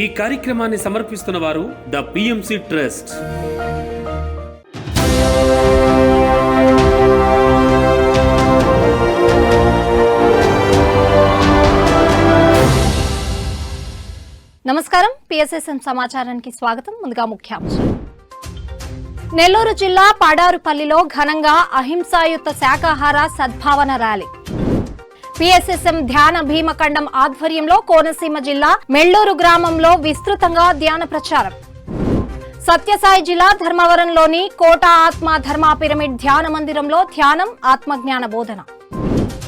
ఈ కార్యక్రమాన్ని సమర్పిస్తున్న వారు ద పిఎంసి ట్రస్ట్. నమస్కారం. పిఎస్ఎస్ఎం సమాచారానికి స్వాగతం. ముందుగా ముఖ్యాంశాలు నెల్లూరు జిల్లా పాడారుపల్లిలో ఘనంగా అహింసాయుత శాకాహార సద్భావన ర్యాలీ. పిఎస్ఎస్ఎం ధ్యాన భీమఖండం ఆధ్వర్యంలో కోనసీమ జిల్లా మెళ్ళూరు గ్రామంలో విస్తృతంగా ధ్యాన ప్రచారం. సత్యసాయి జిల్లా ధర్మవరంలోని కోట ఆత్మ ధర్మ పిరమిడ్ ధ్యాన మందిరంలో ధ్యానం ఆత్మజ్ఞాన బోధన.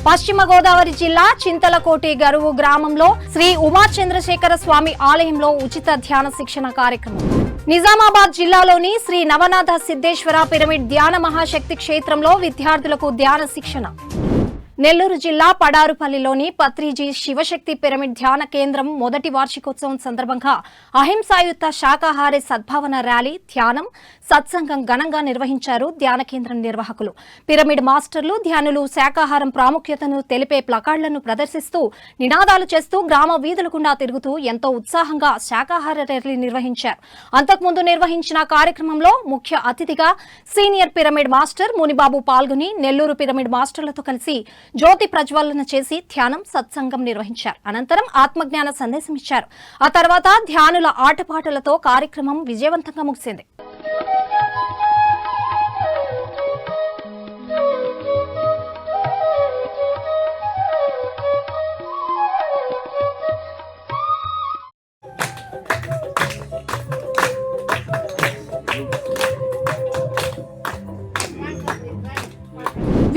పశ్చిమ గోదావరి జిల్లా చింతలకోటి గరువు గ్రామంలో శ్రీ ఉమా చంద్రశేఖర స్వామి ఆలయంలో ఉచిత ధ్యాన శిక్షణ కార్యక్రమం. నిజామాబాద్ జిల్లాలోని శ్రీ నవనాథ సిద్ధేశ్వర పిరమిడ్ ధ్యాన మహాశక్తి క్షేత్రంలో విద్యార్థులకు ధ్యాన శిక్షణ. నెల్లూరు జిల్లా పడారుపల్లిలోని పత్రిజీ శివశక్తి పిరమిడ్ ధ్యాన కేంద్రం మొదటి వార్షికోత్సవం సందర్భంగా అహింసాయుత శాకాహారి సద్భావన ర్యాలీ ధ్యానం సత్సంగం ఘనంగా నిర్వహించారు ధ్యాన కేంద్రం నిర్వాహకులు. పిరమిడ్ మాస్టర్లు ధ్యానులు శాకాహారం ప్రాముఖ్యతను తెలిపే ప్లకార్డులను ప్రదర్శిస్తూ నినాదాలు చేస్తూ గ్రామ వీధుల గుండా తిరుగుతూ ఎంతో ఉత్సాహంగా శాకాహార ర్యాలీ నిర్వహించారు. అంతకుముందు నిర్వహించిన కార్యక్రమంలో ముఖ్య అతిథిగా సీనియర్ పిరమిడ్ మాస్టర్ మునిబాబు పాల్గొని నెల్లూరు పిరమిడ్ మాస్టర్లతో కలిసి జ్యోతి ప్రజ్వలన చేసి ధ్యానం సత్సంగం నిర్వహించారు. అనంతరం ఆత్మజ్ఞాన సందేశం ఇచ్చారు ఆ తర్వాత ధ్యానుల ఆటపాటలతో కార్యక్రమం విజయవంతంగా ముగిసింది.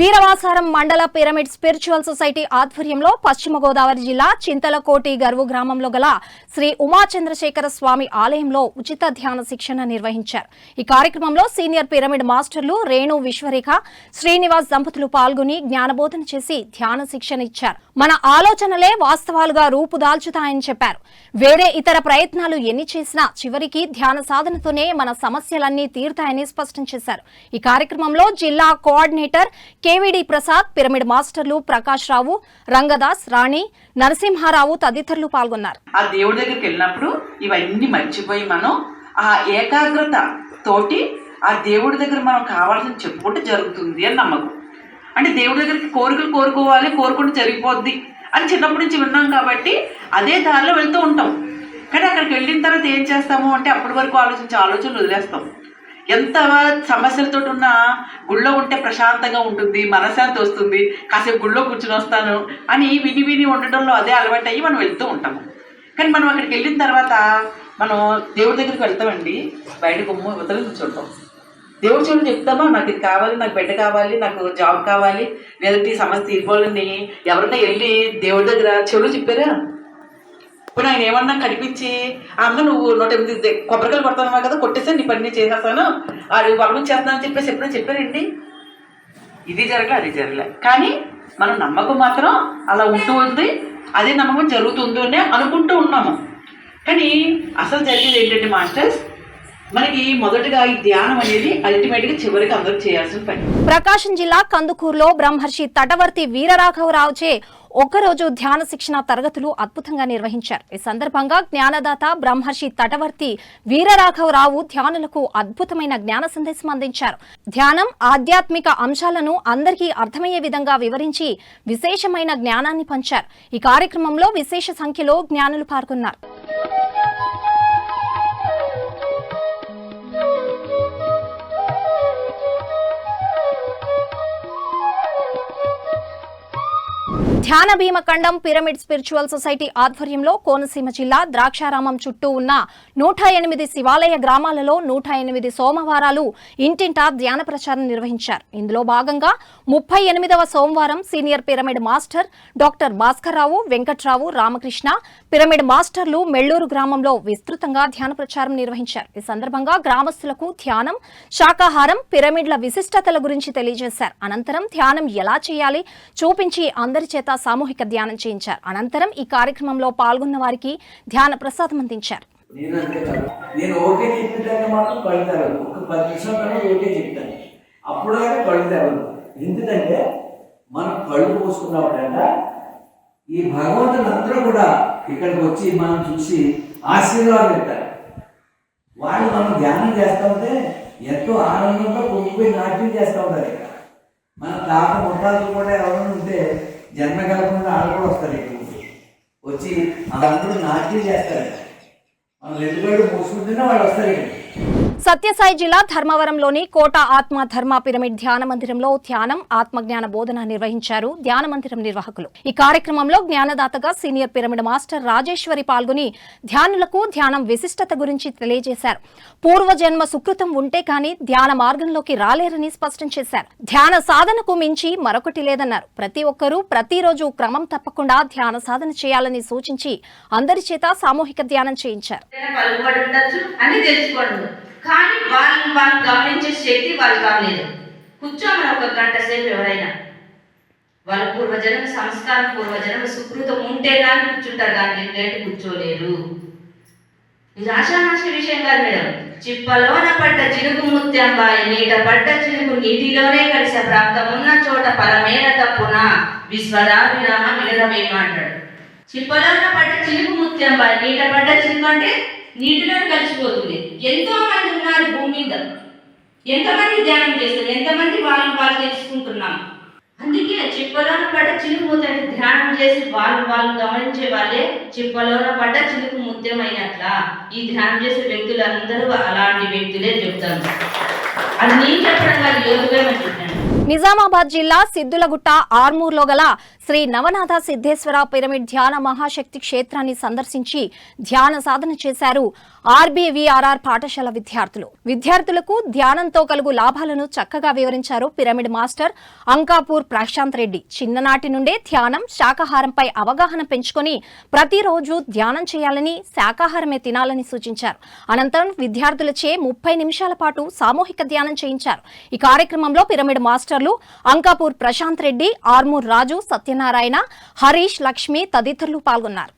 వీరవాసారం మండల పిరమిడ్ స్పిరిచువల్ సొసైటీ ఆధ్వర్యంలో పశ్చిమ గోదావరి జిల్లా చింతలకోటి గర్వు గ్రామంలో గల శ్రీ ఉమా చంద్రశేఖర స్వామి ఆలయంలో ఉచిత ధ్యాన శిక్షణ నిర్వహించారు. ఈ కార్యక్రమంలో సీనియర్ పిరమిడ్ మాస్టర్లు రేణు విశ్వరేఖ శ్రీనివాస్ దంపతులు పాల్గొని జ్ఞానబోధన చేసి ధ్యాన శిక్షణ ఇచ్చారు. మన ఆలోచనలే వాస్తవాలుగా రూపుదాల్చుతాయని చెప్పారు. వేరే ఇతర ప్రయత్నాలు ఎన్ని చేసినా చివరికి ధ్యాన సాధనతోనే మన సమస్యలన్నీ తీరుతాయని స్పష్టం చేశారు. ఈ కార్యక్రమంలో జిల్లా కోఆర్డినేటర్ కేవీడి ప్రసాద్ పిరమిడ్ మాస్టర్లు ప్రకాష్ రావు రంగదాస్ రాణి నరసింహారావు తదితరులు పాల్గొన్నారు. ఆ దేవుడి దగ్గరికి వెళ్ళినప్పుడు ఇవన్నీ మర్చిపోయి మనం ఆ ఏకాగ్రత తోటి ఆ దేవుడి దగ్గర మనం కావాల్సింది చెప్పుకుంటే జరుగుతుంది అని నమ్మకం. అంటే దేవుడి దగ్గరికి కోరికలు కోరుకోవాలి కోరుకుంటే జరిగిపోద్ది అని చిన్నప్పటి నుంచి విన్నాం కాబట్టి అదే దారిలో వెళ్తూ ఉంటాం. కానీ అక్కడికి వెళ్ళిన తర్వాత ఏం చేస్తాము అంటే అప్పటి వరకు ఆలోచించే ఆలోచనలు వదిలేస్తాం. ఎంత సమస్యలతో ఉన్న గుళ్ళో ఉంటే ప్రశాంతంగా ఉంటుంది మనశ్శాంతి వస్తుంది కాసేపు గుళ్ళో కూర్చుని వస్తాను అని విని విని ఉండటంలో అదే అలవాటు అయ్యి మనం వెళ్తూ ఉంటాము. కానీ మనం అక్కడికి వెళ్ళిన తర్వాత మనం దేవుడి దగ్గరికి వెళ్తామండి బయట గుమ్మ ఇవతల కూర్చుంటాం. దేవుడి చూడని చెప్తామా? నాకు ఇది కావాలి నాకు బిడ్డ కావాలి నాకు జాబ్ కావాలి లేదంటే ఈ సమస్య తీర్పోవాలని ఎవరన్నా వెళ్ళి దేవుడి దగ్గర చెవులు చెప్పారా ఇప్పుడు ఆయన ఏమన్నా కనిపించి అమ్మ నువ్వు నూట ఎనిమిది కొబ్బరికాయలు కొడతానమ్మా కదా కొట్టేస్తే నీ పని చేసేస్తాను. అది వరం చేస్తానని చెప్పేసి ఎప్పుడైనా చెప్పారండి ఇది జరగలే అది జరగలే. కానీ మన నమ్మకం మాత్రం అలా ఉంటూ ఉంది. అదే నమ్మకం జరుగుతుందనే అనుకుంటూ ఉన్నాము. కానీ అసలు జరిగేది ఏంటంటే మాస్టర్స్? మనకి మొదటగా ఈ ధ్యానం అనేది అల్టిమేట్గా చివరికి అందరూ చేయాల్సిన పని. ప్రకాశం జిల్లా కందుకూరులో బ్రహ్మర్షి తటవర్తి వీరరాఘవరావుచే ఒక్కరోజు ధ్యాన శిక్షణ తరగతులు అద్భుతంగా నిర్వహించారు. ఈ సందర్భంగా జ్ఞానదాత బ్రహ్మర్షి తటవర్తి వీరరాఘవరావు ధ్యానులకు అద్భుతమైన జ్ఞాన సందేశం అందించారు. ధ్యానం ఆధ్యాత్మిక అంశాలను అందరికీ అర్థమయ్యే విధంగా వివరించి విశేషమైన జ్ఞానాన్ని పంచారు. ఈ కార్యక్రమంలో విశేష సంఖ్యలో జ్ఞానులు పాల్గొన్నారు. ధ్యాన భీమఖండం పిరమిడ్ స్పిరిచువల్ సొసైటీ ఆధ్వర్యంలో కోనసీమ జిల్లా ద్రాక్షారామం చుట్టూ ఉన్న నూట ఎనిమిది శివాలయ గ్రామాలలో నూట ఎనిమిది సోమవారాలు ఇంటింటా ధ్యాన ప్రచారం నిర్వహించారు. ఇందులో భాగంగా ముప్పై ఎనిమిదవ సోమవారం senior pyramid master doctor Bhaskar Rao Venkat Rao Ramakrishna pyramid మాస్టర్లు మెళ్ళూరు గ్రామంలో విస్తృతంగా ధ్యాన ప్రచారం నిర్వహించారు. ఈ సందర్భంగా గ్రామస్తులకు ధ్యానం శాకాహారం పిరమిడ్ల విశిష్టతల గురించి తెలియజేశారు. అనంతరం ధ్యానం ఎలా చేయాలి చూపించి అందరి చేత సామూహిక ధ్యానం చేయించారు. అనంతరం ఈ కార్యక్రమంలో పాల్గొన్న వారికి ధ్యాన ప్రసాదం అందించారు. నేను నేను ఓకే చెప్పిద్దాన్ని మాత్రం కళ్ళు తెరవదు ఒక పది నిమిషాల ఓకే చెప్తాను. అప్పుడు దాకా ఎందుకంటే మనం కళ్ళు పోసుకున్నప్పుడంట ఈ భగవంతుడు అందరూ కూడా ఇక్కడికి వచ్చి మనం చూసి ఆశీర్వాదం ఇస్తారు. వాళ్ళు మనం ధ్యానం చేస్తూ ఉంటే ఎంతో ఆనందంగా పొంగిపోయి నాట్యం చేస్తూ ఉంటారు ఇక్కడ. మన తాత ముట్టాలు కూడా ఎవరైనా ఉంటే జన్మ కలగకుండా వాళ్ళు కూడా వస్తారు ఇక్కడికి వచ్చి అందరూ నాట్యం చేస్తారు. మనం రెండు వేలు మూసుకుంటేనే వాళ్ళు వస్తారు ఇక్కడ. సత్యసాయి జిల్లా ధర్మవరంలోని కోట ఆత్మ ధర్మ పిరమిడ్ ధ్యాన మందిరంలో ధ్యానం ఆత్మజ్ఞాన బోధన నిర్వహించారు ధ్యాన మందిరం నిర్వాహకులు. ఈ కార్యక్రమంలో జ్ఞానదాతగా సీనియర్ పిరమిడ్ మాస్టర్ రాజేశ్వరి పాల్గొని ధ్యానులకు ధ్యానం విశిష్టత గురించి తెలియజేశారు. పూర్వజన్మ సుకృతం ఉంటే కానీ ధ్యాన మార్గంలోకి రాలేరని స్పష్టం చేశారు. ధ్యాన సాధనకు మించి మరొకటి లేదన్నారు. ప్రతి ఒక్కరూ ప్రతిరోజు క్రమం తప్పకుండా ధ్యాన సాధన చేయాలని సూచించి అందరి చేత సామూహిక ధ్యానం చేయించారు. కానీ వాళ్ళు వాళ్ళు గమనించే శక్తి వాళ్ళు కాలేదు. కూర్చోమని ఒక గంట సేపు ఎవరైనా. వాళ్ళ పూర్వజన్మ సంస్కారం పూర్వజన్మ సుకృతం ఉంటే కానీ కూర్చుంటారు కానీ లేట్ కూర్చోలేరు ఇది ఆశానాశ విషయం కాదు మేడం. చిప్పలోన పడ్డ చినుకు ముత్యంబాయి నీట పడ్డ చినుకు నీటిలోనే కలిసే ప్రాప్తం ఉన్న చోట పరమేల తప్పున విశ్వదా విరామ అంటాడు. చిప్పలోన పడ్డ చినుకు ముత్యంబాయి నీట పడ్డ చినుకు అంటే నీటిలో కలిసిపోతుంది. ఎంతో మంది ఉన్నారు భూమి మీద. ఎంతమంది ధ్యానం చేస్తారు? ఎంతమంది వాళ్ళు వాళ్ళు తెలుసుకుంటున్నాం. అందుకే చిప్పలోన పడ్డ చిలుకు ముత్యాన్ని ధ్యానం చేసి వాళ్ళు వాళ్ళు గమనించే వాళ్ళే చిప్పలోన పడ్డ చిలుకు ముత్యం అయినట్లా. ఈ ధ్యానం చేసే వ్యక్తులందరూ అలాంటి వ్యక్తులే చెప్తాను. అది నేను చెప్పడం కాదు యోగుగా చెప్పాను? నిజామాబాద్ జిల్లా సిద్దులగుట్ట ఆర్మూర్లో గల శ్రీ నవనాథ సిద్ధేశ్వర పిరమిడ్ ధ్యాన మహాశక్తి క్షేత్రాన్ని సందర్శించి ధ్యాన సాధన చేశారు ఆర్బీవీఆర్ఆర్ పాఠశాల విద్యార్థులు. విద్యార్థులకు ధ్యానంతో కలుగు లాభాలను చక్కగా వివరించారు పిరమిడ్ మాస్టర్ అంకాపూర్ ప్రశాంత్ రెడ్డి. చిన్ననాటి నుండే ధ్యానం శాకాహారంపై అవగాహన పెంచుకొని ప్రతిరోజు ధ్యానం చేయాలని శాకాహారమే తినాలని సూచించారు. అనంతరం విద్యార్థులచే ముప్పై నిమిషాల పాటు సామూహిక ధ్యానం చేయించారు. ఈ కార్యక్రమంలో పిరమిడ్ మాస్టర్లు అంకాపూర్ ప్రశాంత్ రెడ్డి ఆర్మూర్ రాజు సత్యనారాయణ హరీష్ లక్ష్మి తదితరులు పాల్గొన్నారు.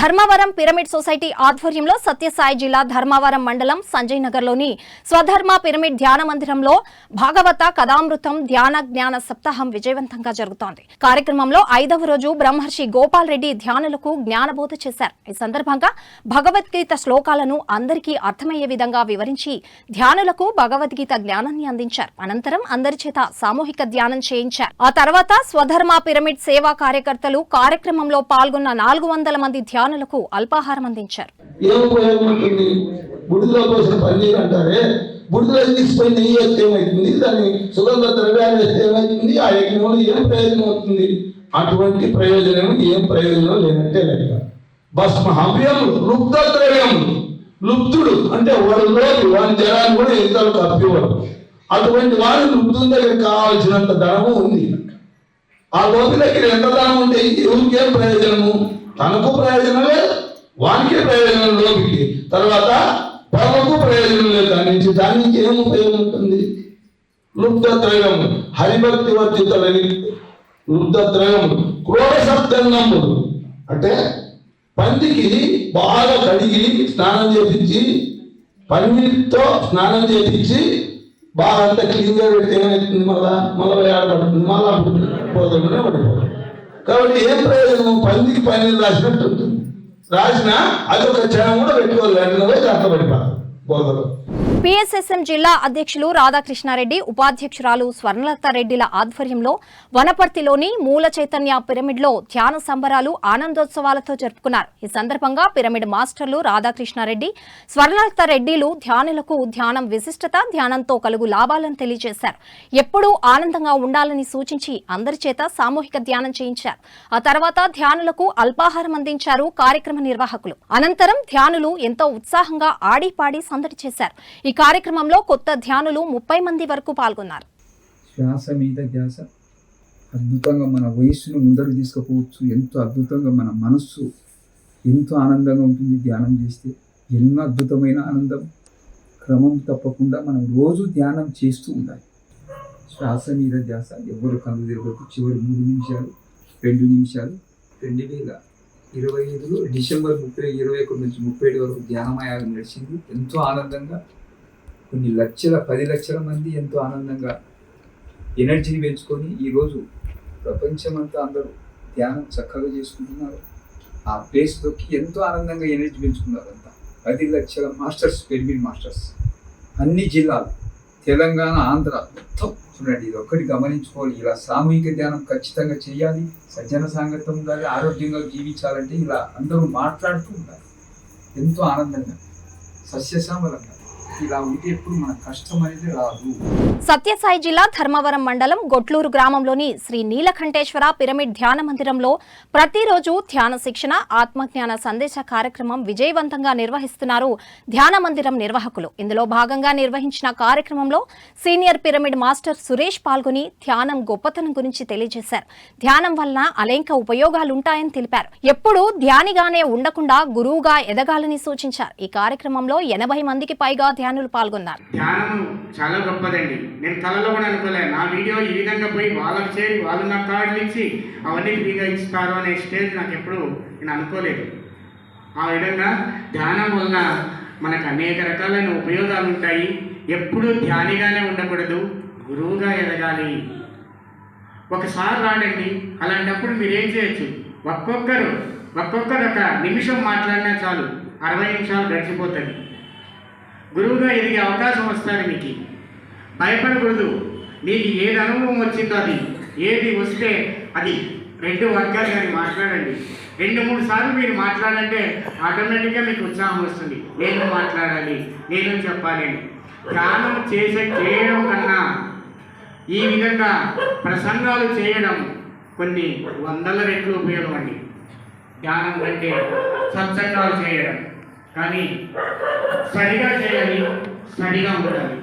ధర్మవరం పిరమిడ్ సొసైటీ ఆధ్వర్యంలో సత్యసాయి జిల్లా ధర్మవరం మండలం సంజయ్ నగర్లోని స్వధర్మ పిరమిడ్ ధ్యాన మందిరంలో భాగవత కథామృతం ధ్యాన జ్ఞాన సప్తాహం విజయవంతంగా జరుగుతోంది. కార్యక్రమంలో ఐదవ రోజు బ్రహ్మర్షి గోపాల్ రెడ్డి ధ్యానులకు జ్ఞానబోధ చేశారు. ఈ సందర్భంగా భగవద్గీత శ్లోకాలను అందరికీ అర్థమయ్యే విధంగా వివరించి ధ్యానులకు భగవద్గీత జ్ఞానాన్ని అందించారు. అనంతరం అందరి చేత సామూహిక ధ్యానం చేయించారు. ఆ తర్వాత స్వధర్మ పిరమిడ్ సేవా కార్యకర్తలు కార్యక్రమంలో పాల్గొన్న నాలుగు వందల మంది దానులకు అల్పాహారం అందించారు. బుడిదలో పోసిన పన్నీర్ అంటారే? బుడిదలో తీసుకొని నెయ్యి వేస్తే ఏమవుతుంది? దాన్ని సుగంధ ద్రవ్యాలు వేస్తే ఏమవుతుంది? ఆ యజ్ఞంలో ఏం ప్రయోజనం అవుతుంది? అటువంటి ప్రయోజనం ఏం ప్రయోజనం లేనంటే లేక భస్మ హవ్యం లుప్త లుప్తుడు అంటే వాడు వాని జనాన్ని కూడా ఇతరులు తప్పివాడు అటువంటి వాడు లుప్తుని దగ్గర కావాల్సినంత ధనము ఉంది. ఆ లోపి దగ్గర ఎంత ధనం ఉంటే ఎవరికి ఏం ప్రయోజనము? తనకు ప్రయోజనం లేదు వానికి ప్రయోజనం లోపికి తర్వాత పరమకు ప్రయోజనం లేదు. దాని నుంచి దాని నుంచి ఏం ఉపయోగం ఉంటుంది? లుబ్ధత్రయం హరిభక్తి వర్జితులని లుబ్ధత్రయం త్రయము క్రోడ అంటే పందికి బాగా కడిగి స్నానం చేపించి పన్నీటితో స్నానం చేపించి బాగా అంతా క్లీన్గా పెడితే ఏమవుతుంది మళ్ళా మళ్ళీ ఆడపడుతుంది మళ్ళా పోతుందనే పడిపోతుంది. కాబట్టి ఏం ప్రయోజనం? పందికి పని రాసినట్టు రాసిన అది ఒక క్షణం కూడా పెట్టుకోవాలి వెంటనే పోయి దాంట్లో పడిపోతుంది బోధలో పిఎస్ఎస్ఎం జిల్లా అధ్యక్షులు రాధాకృష్ణారెడ్డి ఉపాధ్యక్షురాలు స్వర్ణలత రెడ్డిల ఆధ్వర్యంలో వనపర్తిలోని మూల చైతన్య పిరమిడ్లో ధ్యాన సంబరాలు ఆనందోత్సవాలతో జరుపుకున్నారు. ఈ సందర్భంగా పిరమిడ్ మాస్టర్లు రాధాకృష్ణారెడ్డి స్వర్ణలత రెడ్డిలు ధ్యానులకు ధ్యానం విశిష్టత ధ్యానంతో కలుగు లాభాలను తెలియజేశారు. ఎప్పుడూ ఆనందంగా ఉండాలని సూచించి అందరి చేత సామూహిక ధ్యానం చేయించారు. ఆ తర్వాత ధ్యానులకు అల్పాహారం అందించారు కార్యక్రమ నిర్వాహకులు. అనంతరం ధ్యానులు ఎంతో ఉత్సాహంగా ఆడిపాడి సందడి చేశారు. ఈ కార్యక్రమంలో కొత్త ధ్యానులు ముప్పై మంది వరకు పాల్గొన్నారు. శ్వాస మీద ధ్యాస. అద్భుతంగా మన వయస్సును ముందరకు తీసుకుపోవచ్చు. ఎంతో అద్భుతంగా మన మనస్సు ఎంతో ఆనందంగా ఉంటుంది ధ్యానం చేస్తే. ఎన్నో అద్భుతమైన ఆనందం. క్రమం తప్పకుండా మనం రోజు ధ్యానం చేస్తూ ఉండాలి. శ్వాస మీద ధ్యాస. ఎవరు కళ్ళు తిరగదు చివరి మూడు నిమిషాలు రెండు నిమిషాలు. రెండు వేల ఇరవై ఐదులో డిసెంబర్ ముప్పై ఇరవై ఒకటి నుంచి ముప్పై ఏడు వరకు ధ్యానమయాగం నడిచింది. ఎంతో ఆనందంగా కొన్ని లక్షల పది లక్షల మంది ఎంతో ఆనందంగా ఎనర్జీని పెంచుకొని ఈరోజు ప్రపంచమంతా అందరూ ధ్యానం చక్కగా చేసుకుంటున్నారు. ఆ ప్లేస్లోకి ఎంతో ఆనందంగా ఎనర్జీ పెంచుకున్నారు అంతా. పది లక్షల మాస్టర్స్ పెరిమిన్ మాస్టర్స్ అన్ని జిల్లాలు తెలంగాణ ఆంధ్ర మొత్తం చూడండి ఇది ఒక్కటి గమనించుకోవాలి. ఇలా సామూహిక ధ్యానం ఖచ్చితంగా చేయాలి. సజ్జన సాంగత్యం ఉండాలి ఆరోగ్యంగా జీవించాలంటే ఇలా అందరూ మాట్లాడుతూ ఉండాలి. ఎంతో ఆనందంగా సస్యశ్యామలంగా. ఇలా ఉంటే ఎప్పుడు మన కష్టం అనేది రాదు. సత్యసాయి జిల్లా ధర్మవరం మండలం గొట్లూరు గ్రామంలోని శ్రీ నీలకంఠేశ్వర పిరమిడ్ ధ్యాన మందిరంలో ప్రతిరోజు ధ్యాన శిక్షణ ఆత్మజ్ఞాన సందేశ కార్యక్రమం విజయవంతంగా నిర్వహిస్తున్నారు ధ్యాన మందిరం నిర్వాహకులు. ఇందులో భాగంగా నిర్వహించిన కార్యక్రమంలో సీనియర్ పిరమిడ్ మాస్టర్ సురేష్ పాల్గొని ధ్యానం గొప్పతనం గురించి తెలియజేశారు. ధ్యానం వలన అనేక ఉపయోగాలుంటాయని తెలిపారు. ఎప్పుడూ ధ్యానిగానే ఉండకుండా గురువుగా ఎదగాలని సూచించారు. ఈ కార్యక్రమంలో ఎనభై మందికి పైగా ధ్యానులు పాల్గొన్నారు. ధ్యానం చాలా గొప్పదండి. నేను కలలో కూడా అనుకోలే. నా వీడియో ఈ విధంగా పోయి వాళ్ళకి చేరి వాళ్ళు నాకు కార్డులు ఇచ్చి అవన్నీ ఫ్రీగా ఇస్తారు అనే స్టేజ్ నాకు ఎప్పుడు నేను అనుకోలేదు. ఆ విధంగా ధ్యానం వలన మనకు అనేక రకాలైన ఉపయోగాలు ఉంటాయి. ఎప్పుడూ ధ్యానిగానే ఉండకూడదు. గురువుగా ఎదగాలి. ఒకసారి రాడండి. అలాంటప్పుడు మీరు ఏం చేయొచ్చు? ఒక్కొక్కరు ఒక్కొక్కరు ఒక నిమిషం మాట్లాడినా చాలు. అరవై నిమిషాలు గడిచిపోతుంది. గురువుగా ఎదిగే అవకాశం వస్తుంది మీకు. భయపడకూడదు. మీకు ఏది అనుభవం వచ్చిందో అది. ఏది వస్తే అది. రెండు వర్గాలు కానీ మాట్లాడండి. రెండు మూడు సార్లు మీరు మాట్లాడంటే ఆటోమేటిక్గా మీకు ఉత్సాహం వస్తుంది. నేను మాట్లాడాలి నేను చెప్పాలి అని. ధ్యానం చేసే చేయడం కన్నా ఈ విధంగా ప్రసంగాలు చేయడం కొన్ని వందల రెట్లు ఉపయోగం అండి. ధ్యానం కంటే సత్సంగాలు చేయడం. కానీ సరిగా చేయాలి సరిగా ఉండాలి.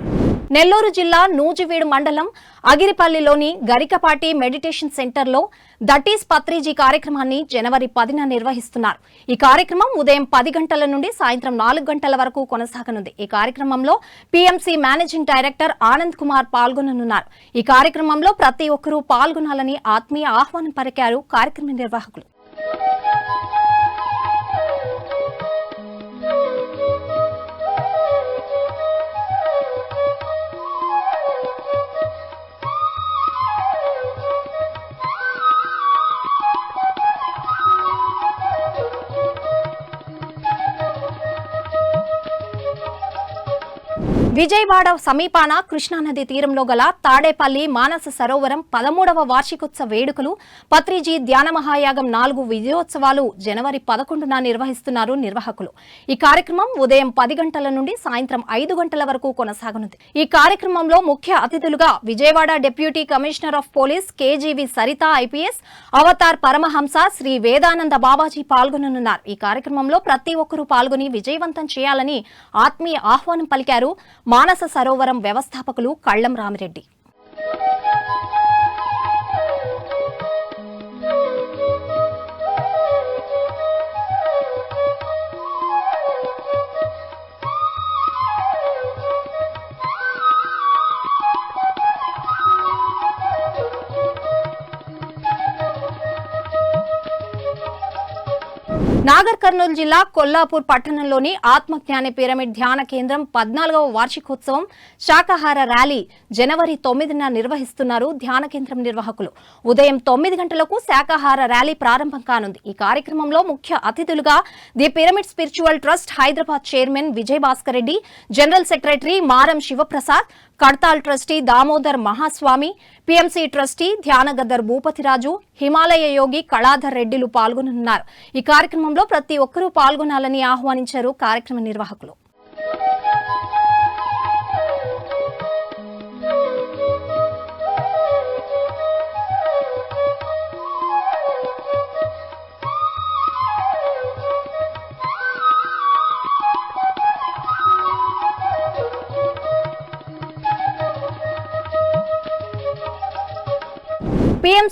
నెల్లూరు జిల్లా నూజివీడు మండలం అగిరిపల్లిలోని గరికపాటి మెడిటేషన్ సెంటర్లో దటీస్ పత్రిజీ కార్యక్రమాన్ని జనవరి పదిన నిర్వహిస్తున్నారు. ఈ కార్యక్రమం ఉదయం పది గంటల నుండి సాయంత్రం నాలుగు గంటల వరకు కొనసాగనుంది. ఈ కార్యక్రమంలో PMC managing director Anand Kumar పాల్గొననున్నారు. ఈ కార్యక్రమంలో ప్రతి ఒక్కరూ పాల్గొనాలని ఆత్మీయ ఆహ్వానం పలికారు కార్యక్రమ నిర్వాహకులు. విజయవాడ సమీపాన కృష్ణానది తీరంలో గల తాడేపల్లి మానస సరోవరం పదమూడవ వార్షికోత్సవ వేడుకలు పత్రిజీ ధ్యాన మహాయాగం నాలుగు విజయోత్సవాలు జనవరి పదకొండున నిర్వహిస్తున్నారు నిర్వాహకులు. ఈ కార్యక్రమం ఉదయం పది గంటల నుండి సాయంత్రం ఐదు గంటల వరకు కొనసాగనుంది. ఈ కార్యక్రమంలో ముఖ్య అతిథులుగా Vijayawada deputy commissioner of police KGV Sarita IPS Avatar Paramahamsa Shri Vedananda Babaji పాల్గొననున్నారు. ఈ కార్యక్రమంలో ప్రతి ఒక్కరూ పాల్గొని విజయవంతం చేయాలని ఆత్మీయ ఆహ్వానం పలికారు మానస సరోవరం వ్యవస్థాపకులు కళ్ళం రామిరెడ్డి. నాగర్ కర్నూలు జిల్లా కొల్లాపూర్ పట్టణంలోని ఆత్మజ్ఞాని పిరమిడ్ ధ్యాన కేంద్రం పద్నాలుగవ వార్షికోత్సవం శాకాహార ర్యాలీ జనవరి తొమ్మిదిన నిర్వహిస్తున్నారు ధ్యాన కేంద్రం నిర్వాహకులు. ఉదయం తొమ్మిది గంటలకు శాకాహార ర్యాలీ ప్రారంభం కానుంది. ఈ కార్యక్రమంలో ముఖ్య అతిథులుగా the pyramid spiritual trust Hyderabad chairman Vijay Bhaskar Reddy general secretary Maram Shivaprasad Kadthal trustee Damodar Mahaswami PMC trustee Dhyanagaddar Bhupathiraju Himalaya Yogi Kaladhar రెడ్డిలు పాల్గొనున్నారు ఈ కార్యక్రమంలో ప్రతి ఒక్కరూ పాల్గొనాలని ఆహ్వానించారు కార్యక్రమ నిర్వాహకులు.